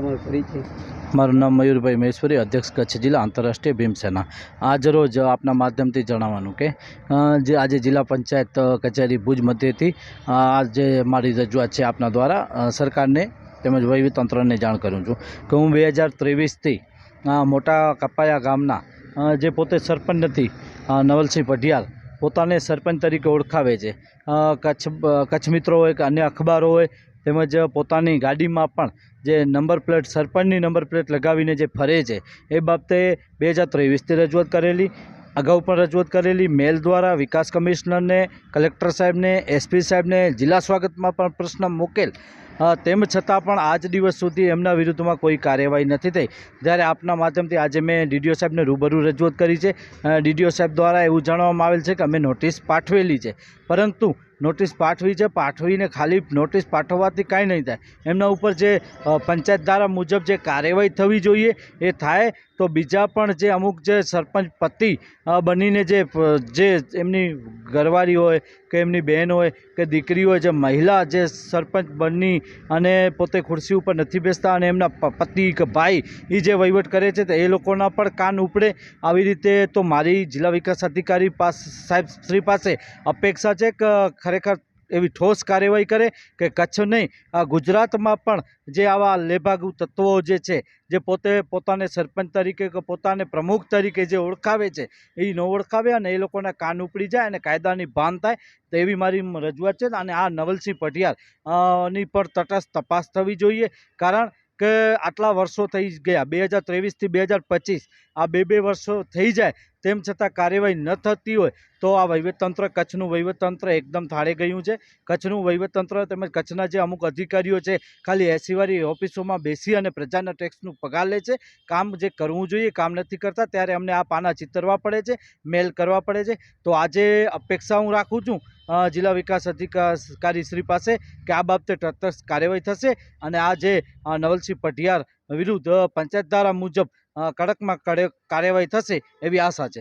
મારું નામ મયુરભાઈ મહેશ્વરી, અધ્યક્ષ કચ્છ જિલ્લા આંતરરાષ્ટ્રીય ભીમસેના. આજ રોજ આપના માધ્યમથી જણાવવાનું કે જે આજે જિલ્લા પંચાયત કચેરી ભુજ મધ્યથી આજે મારી રજૂઆત છે આપના દ્વારા સરકારને તેમજ વહીવટતંત્રને જાણ કરું છું કે હું બે હજાર ત્રેવીસથી મોટા કપાયા ગામના જે પોતે સરપંચ નથી નવલસિંહ પઢિયાલ, પોતાને સરપંચ તરીકે ઓળખાવે છે. કચ્છ કચ્છ મિત્રો હોય કે અન્ય અખબારો હોય તેમજ પોતાની ગાડીમાં પણ જે નંબર પ્લેટ, સરપંચની નંબર પ્લેટ લગાવીને જે ફરે છે, એ બાબતે બે હજાર ત્રેવીસથી રજૂઆત કરેલી. અગાઉ પણ રજૂઆત કરેલી. મેલ દ્વારા વિકાસ કમિશનરને, કલેક્ટર સાહેબને એસપી સાહેબને જિલ્લા સ્વાગતમાં પણ પ્રશ્ન મૂકેલ. તેમ છતાં પણ આજ દિવસ સુધી એમના વિરુદ્ધમાં કોઈ કાર્યવાહી નથી થઈ. જ્યારે આપના માધ્યમથી આજે મેં ડીડીઓ સાહેબને રૂબરૂ રજૂઆત કરી છે. ડીડીઓ સાહેબ દ્વારા એવું જણાવવામાં આવેલ છે કે અમે નોટિસ પાઠવેલી છે. પરંતુ નોટિસ પાઠવી છે, પાઠવીને ખાલી નોટિસ પાઠવવાથી કાંઈ નહીં થાય. એમના ઉપર જે પંચાયત ધારા મુજબ જે કાર્યવાહી થવી જોઈએ એ થાય, તો બીજા પણ જે અમુક જે સરપંચ પતિ બનીને જે જે એમની ઘરવાળી હોય કે એમની બહેન હોય કે દીકરી હોય, જે મહિલા જે સરપંચ બની અને પોતે ખુરશી ઉપર નથી બેસતા અને એમના પતિ કે ભાઈ એ જે વહીવટ કરે છે, તો એ લોકોના પણ કાન ઉપડે. આવી રીતે તો મારી જિલ્લા વિકાસ અધિકારી પાસ, સાહેબ શ્રી પાસે અપેક્ષા છે કે ખરેખર એવી ઠોસ કાર્યવાહી કરે કે કચ્છ નહીં, આ ગુજરાતમાં પણ જે આવા લેભાગુ તત્વો જે છે, જે પોતે પોતાને સરપંચ તરીકે કે પોતાને પ્રમુખ તરીકે જે ઓળખાવે છે, એ ન ઓળખાવે અને એ લોકોના કાન ઉપડી જાય અને કાયદાની ભાન થાય, તો એવી મારી રજૂઆત છે. અને આ નવલસિંહ પટિયારની પર તટસ્થ તપાસ થવી જોઈએ. કારણ કે આટલા વર્ષો થઈ ગયા, બે હજાર ત્રેવીસથી બે હજાર પચીસ, આ બે બે વર્ષો થઈ જાય તેમ છતાં કાર્યવાહી ન થતી હોય તો આ વહીવટતંત્ર, કચ્છનું વહીવટતંત્ર એકદમ થાળે ગયું છે. કચ્છનું વહીવટતંત્ર તેમજ કચ્છના જે અમુક અધિકારીઓ છે, ખાલી એસીવાળી ઓફિસોમાં બેસી અને પ્રજાના ટેક્સનું પગાર લે છે. કામ જે કરવું જોઈએ કામ નથી કરતા. ત્યારે અમને આ પાના ચિતરવા પડે છે, મેલ કરવા પડે છે. તો આજે અપેક્ષા હું રાખું છું જિલ્લા વિકાસ અધિકારી શ્રી પાસે કે આ બાબતે તટસ્થ કાર્યવાહી થશે. અને આ જે નવલસિંહ પઢિયાર વિરુદ્ધ પંચાયત ધારા મુજબ કડકમાં કડક કાર્યવાહી થશે એવી આશા છે.